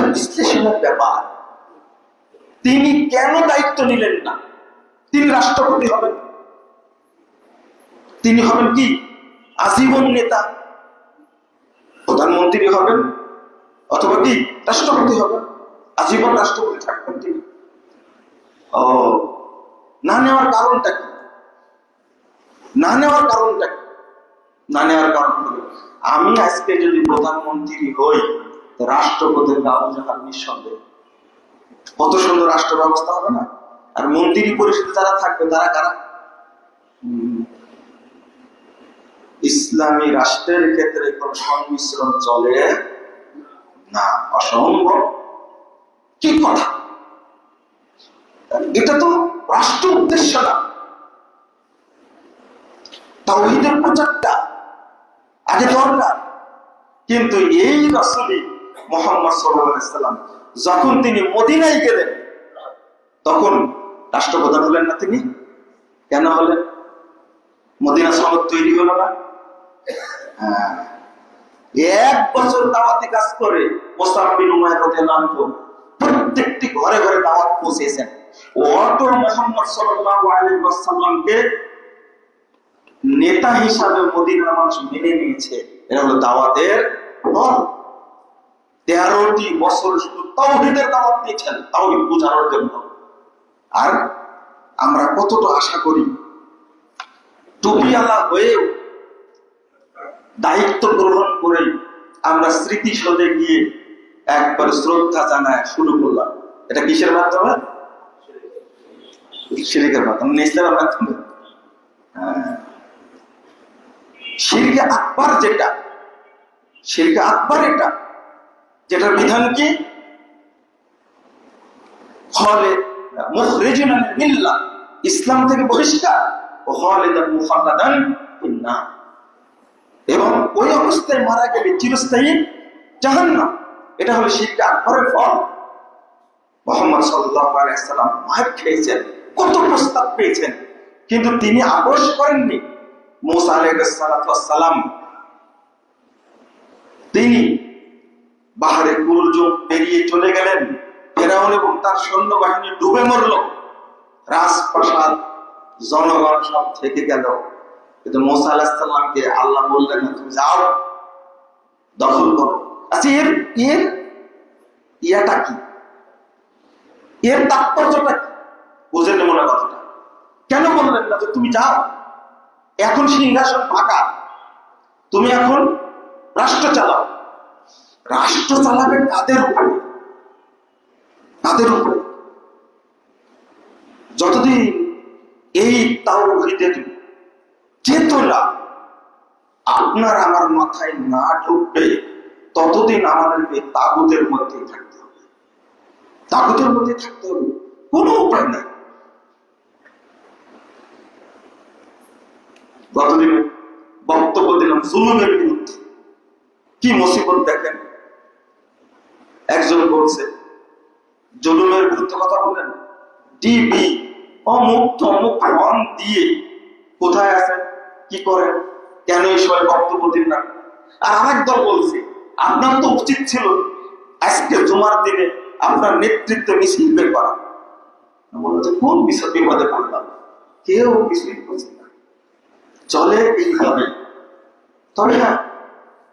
এটা বিশ্লেষণের ব্যাপার। তিনি কেন দায়িত্ব নিলেন না? তিনি রাষ্ট্রপতি হবেন। তিনি হবেন কি? আজীবন নেতা। প্রধানমন্ত্রী হবেন অথবা কি? রাষ্ট্রপতি হবেন। আজীবন রাষ্ট্রপতি থাকবেন তিনি। ও, না নেওয়ার কারণটা কি? না নেওয়ার কারণটা কি? না নেওয়ার কারণ আমি আজকে যদি প্রধানমন্ত্রী হই রাষ্ট্রপতির গাও যাহার নিঃসন্দেহ। কত সুন্দর রাষ্ট্র ব্যবস্থা হবে না? আর মন্ত্রী পরিষদে যারা থাকবে, তারা কারা? ইসলামী রাষ্ট্রের ক্ষেত্রে কোন সংমিশ্রণ চলে না, অসম্ভব। কি কথা। এটা তো রাষ্ট্র উদ্দেশ্য না। তাওহীদের প্রচারটা আগে দরকার। কিন্তু এই রাসূলি মোহাম্মদ সাল্লাম, যখন তিনি মদিনায় গেলেন, তখন রাষ্ট্রপ্রধান হলেন না তিনি? কেন হলেন? মদিনা সনদ তৈরি হলো না? হ্যাঁ। এক বছর দাওয়াতি কাজ করে প্রত্যেকটি ঘরে ঘরে দাওয়াত পৌঁছেছেন। অটো মোহাম্মদ আলাইহি নেতা হিসাবে মদিনার মানুষ মেনে নিয়েছে। এটা হলো দাওয়াতের ফল। তেরোটি বছর শুধু তাওহীদের দাওয়াত দিয়েছেন, তাওহীদ বোঝানোর জন্য। আর আমরা কতটা আশা করি টুপিওয়ালা হয়েও দায়িত্ব গ্রহণ করে আমরা স্মৃতি সদে গিয়ে একবার শ্রদ্ধা জানায় শুরু করলাম। এটা কিসের মাধ্যমে? শিরিকের মাধ্যমে নিস্তারের মাধ্যমে। হ্যাঁ। শিরকে আকবার যেটা, শিরকে আকবার এটা। যেটার বিধান কি? ইসলাম থেকে বহিষ্কার এবং ওই অবস্থায় মারা গেলে চিরস্থায়ী এটা হলো আকবরের ফল। মোহাম্মদ খেয়েছেন, কত প্রস্তাব পেয়েছেন, কিন্তু তিনি আপোষ করেননি। মুসা আলাইহিস সালাম, তিনি পেরিয়ে চলে গেলেন। ফেরাউন এবং তার সৈন্যবাহিনী ডুবে মরল। রাজপ্রাসাদ, জনগণ সব থেকে গেল। কিন্তু মোসা আলাহিসাল্লামকে আল্লাহ বললেন না তুমি যাও, দখল করো। আচ্ছা এর এর ইয়াটা কি? এর তাৎপর্যটা কি? বুঝেন মনে কথাটা? কেন বললেন না যে তুমি যাও? এখন সিংহাসন ফাঁকা। তুমি এখন রাষ্ট্র চালাও। রাষ্ট্র চালাবে কাদের উপরে। কাদের উপরে। যতদিন এই তাওহীদের চেতনা আপনার আমার মাথায় না ঢুকবে, ততদিন আমাদেরকে তাগুদের মধ্যেই থাকতে হবে। তাগুদের মধ্যে থাকতে হবে, কোনো উপায় নেই। গতদিনে বক্তব্য দিলাম, জুলুমের বিরুদ্ধে। কি মুসিবত দেখেন? একজন বলছে, জুলুমের বিরুদ্ধে কথা বলেন। ডিবি অমুক তমুক ফর্ম দিয়ে কোথায় আছেন কি করেন কেন এই সময় বক্তব্য দিন না? আর আরেক দল বলছে, আপনার তো উচিত ছিল আজকে জুমার দিনে আপনার নেতৃত্বে মিছিল বের করা। বলতে কোন বিষয় বিপদে পড়লাম কেউ কিছুই করছে না। চলে এইভাবে। তবে হ্যাঁ